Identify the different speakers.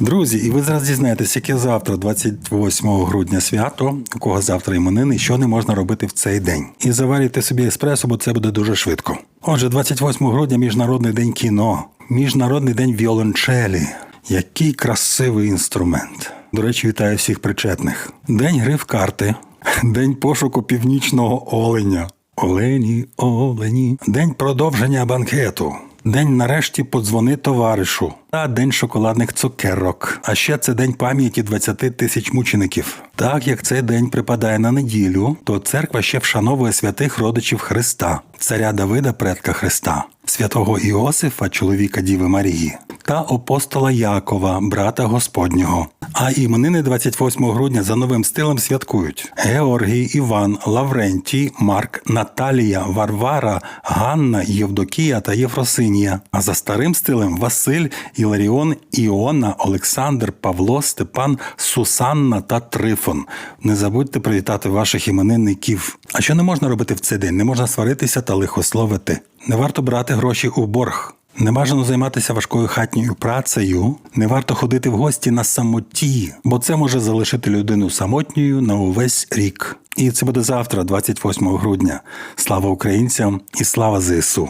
Speaker 1: Друзі, і ви зараз дізнаєтесь, яке завтра, 28 грудня, свято, у кого завтра іменини, що не можна робити в цей день. І заварюйте собі еспресо, бо це буде дуже швидко. Отже, 28 грудня Міжнародний день кіно, Міжнародний день віолончелі. Який красивий інструмент. До речі, вітаю всіх причетних. День гри в карти, день пошуку північного оленя. Олені, олені. День продовження банкету. День нарешті подзвони товаришу. Та день шоколадних цукерок. А ще це день пам'яті 20 тисяч мучеників. Так як цей день припадає на неділю, то церква ще вшановує святих родичів Христа, царя Давида, предка Христа, святого Іосифа, чоловіка Діви Марії, та апостола Якова, брата Господнього. А іменини 28 грудня за новим стилем святкують Георгій, Іван, Лаврентій, Марк, Наталія, Варвара, Ганна, Євдокія та Єфросинія. А за старим стилем Василь, Іларіон, Іона, Олександр, Павло, Степан, Сусанна та Трифон. Не забудьте привітати ваших іменинників. А що не можна робити в цей день? Не можна сваритися та лихословити. Не варто брати гроші у борг. Не бажано займатися важкою хатньою працею, не варто ходити в гості на самоті, бо це може залишити людину самотньою на увесь рік. І це буде завтра, 28 грудня. Слава українцям і слава ЗСУ!